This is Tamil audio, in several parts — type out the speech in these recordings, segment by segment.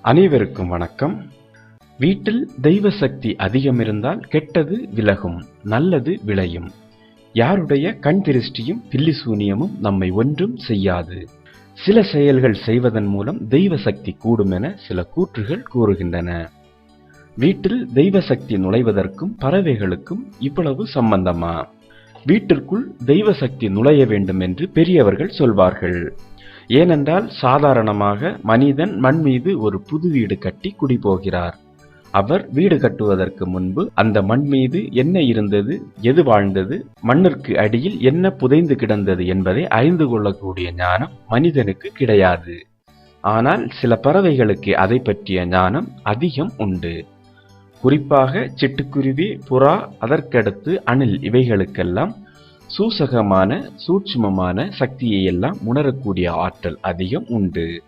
அனைவருக்கும் வணக்கம். வீட்டில் தெய்வ சக்தி அதிகம் இருந்தால் கெட்டது விலகும் நல்லது விளையும். யாருடைய கண் திருஷ்டியும் பில்லி சூனியமும் நம்மை ஒன்றும் செய்யாது. சில செயல்கள் செய்வதன் மூலம் தெய்வ சக்தி கூடும் என சில கூற்றுகள் கூறுகின்றன. வீட்டில் தெய்வ சக்தி நுழைவதற்கும் பறவைகளுக்கும் இவ்வளவு சம்பந்தமா? வீட்டிற்குள் தெய்வ சக்தி நுழைய வேண்டும் என்று பெரியவர்கள் சொல்வார்கள். ஏனென்றால் சாதாரணமாக மனிதன் மண் மீது ஒரு புது வீடு கட்டி குடிபோகிறார். அவர் வீடு கட்டுவதற்கு முன்பு அந்த மண் மீது என்ன இருந்தது எது வாழ்ந்தது மண்ணிற்கு அடியில் என்ன புதைந்து கிடந்தது என்பதை அறிந்து கொள்ளக்கூடிய ஞானம் மனிதனுக்கு கிடையாது. ஆனால் சில பறவைகளுக்கு அதை பற்றிய ஞானம் அதிகம் உண்டு. குறிப்பாக சிட்டுக்குருவி புறா அதற்கடுத்து அணில் இவைகளுக்கெல்லாம் சூசகமான சூட்சுமமான சக்தியை எல்லாம் உணரக்கூடிய ஆற்றல் அதிகம் உண்டு.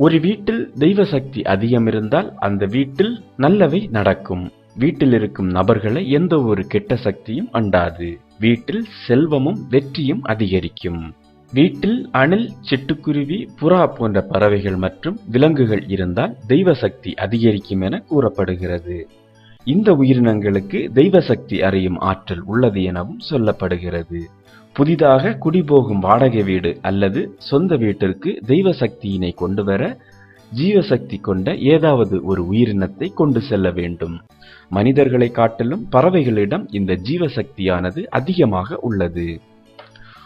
ஒரு வீட்டில் தெய்வ சக்தி அதிகம் இருந்தால் அந்த வீட்டில் நல்லவை நடக்கும். வீட்டில் இருக்கும் நபர்களை எந்த ஒரு கெட்ட சக்தியும் அண்டாது. வீட்டில் செல்வமும் வெற்றியும் அதிகரிக்கும். வீட்டில் அணில் சிட்டுக்குருவி புறா போன்ற பறவைகள் மற்றும் விலங்குகள் இருந்தால் தெய்வ சக்தி அதிகரிக்கும் என கூறப்படுகிறது. இந்த உயிரினங்களுக்கு தெய்வ சக்தி அறியும் ஆற்றல் உள்ளது எனவும் சொல்லப்படுகிறது. புதிதாக குடிபோகும் வாடகை வீடு அல்லது சொந்த வீட்டிற்கு தெய்வ சக்தியினை கொண்டு வர ஜீவசக்தி கொண்ட ஏதாவது ஒரு உயிரினத்தை கொண்டு செல்ல வேண்டும். மனிதர்களை காட்டிலும் பறவைகளிடம் இந்த ஜீவசக்தியானது அதிகமாக உள்ளது.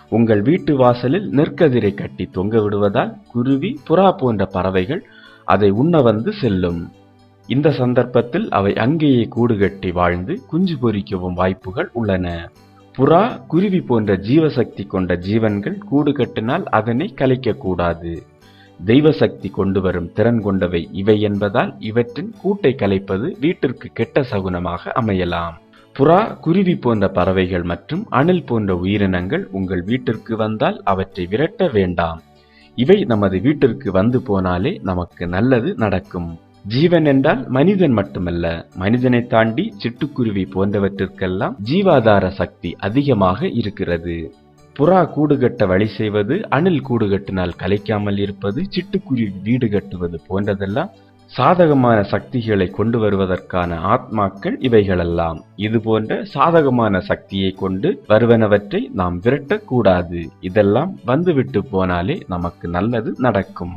உங்கள் வீட்டு வாசலில் நெற்கதிரை கட்டி தொங்க விடுவதால் குருவி புறா போன்ற பறவைகள் அதை உண்ண வந்து செல்லும். இந்த சந்தர்ப்பத்தில் அவை அங்கேயே கூடுகட்டி வாழ்ந்து குஞ்சு பொரிக்கவும் வாய்ப்புகள் உள்ளன. புறா குருவி போன்ற ஜீவசக்தி கொண்ட ஜீவன்கள் கூடு கட்டினால் அதனை கலைக்கக்கூடாது தெய்வ சக்தி கொண்டு வரும் திறன் கொண்டவை இவை என்பதால் இவற்றின் கூட்டை கலைப்பது வீட்டிற்கு கெட்ட சகுனமாக அமையலாம். புறா குருவி போன்ற பறவைகள் மற்றும் அணில் போன்ற உயிரினங்கள் உங்கள் வீட்டிற்கு வந்தால் அவற்றை விரட்ட வேண்டாம். இவை நமது வீட்டிற்கு வந்து போனாலே நமக்கு நல்லது நடக்கும். ஜீவன் என்றால் மனிதன் மட்டுமல்ல மனிதனை தாண்டி சிட்டுக்குருவி போன்றவற்றிற்கெல்லாம் ஜீவாதார சக்தி அதிகமாக இருக்கிறது. புறா கூடு கட்ட வழி செய்வது அணில் கூடு கட்டினால் கலைக்காமல் இருப்பது சிட்டுக்குருவி வீடு கட்டுவது போன்றதெல்லாம் சாதகமான சக்திகளை கொண்டு வருவதற்கான ஆத்மாக்கள் இவைகளெல்லாம். இது போன்ற சாதகமான சக்தியை கொண்டு வருவனவற்றை நாம் விரட்டக்கூடாது. இதெல்லாம் வந்துவிட்டு போனாலே நமக்கு நல்லது நடக்கும்.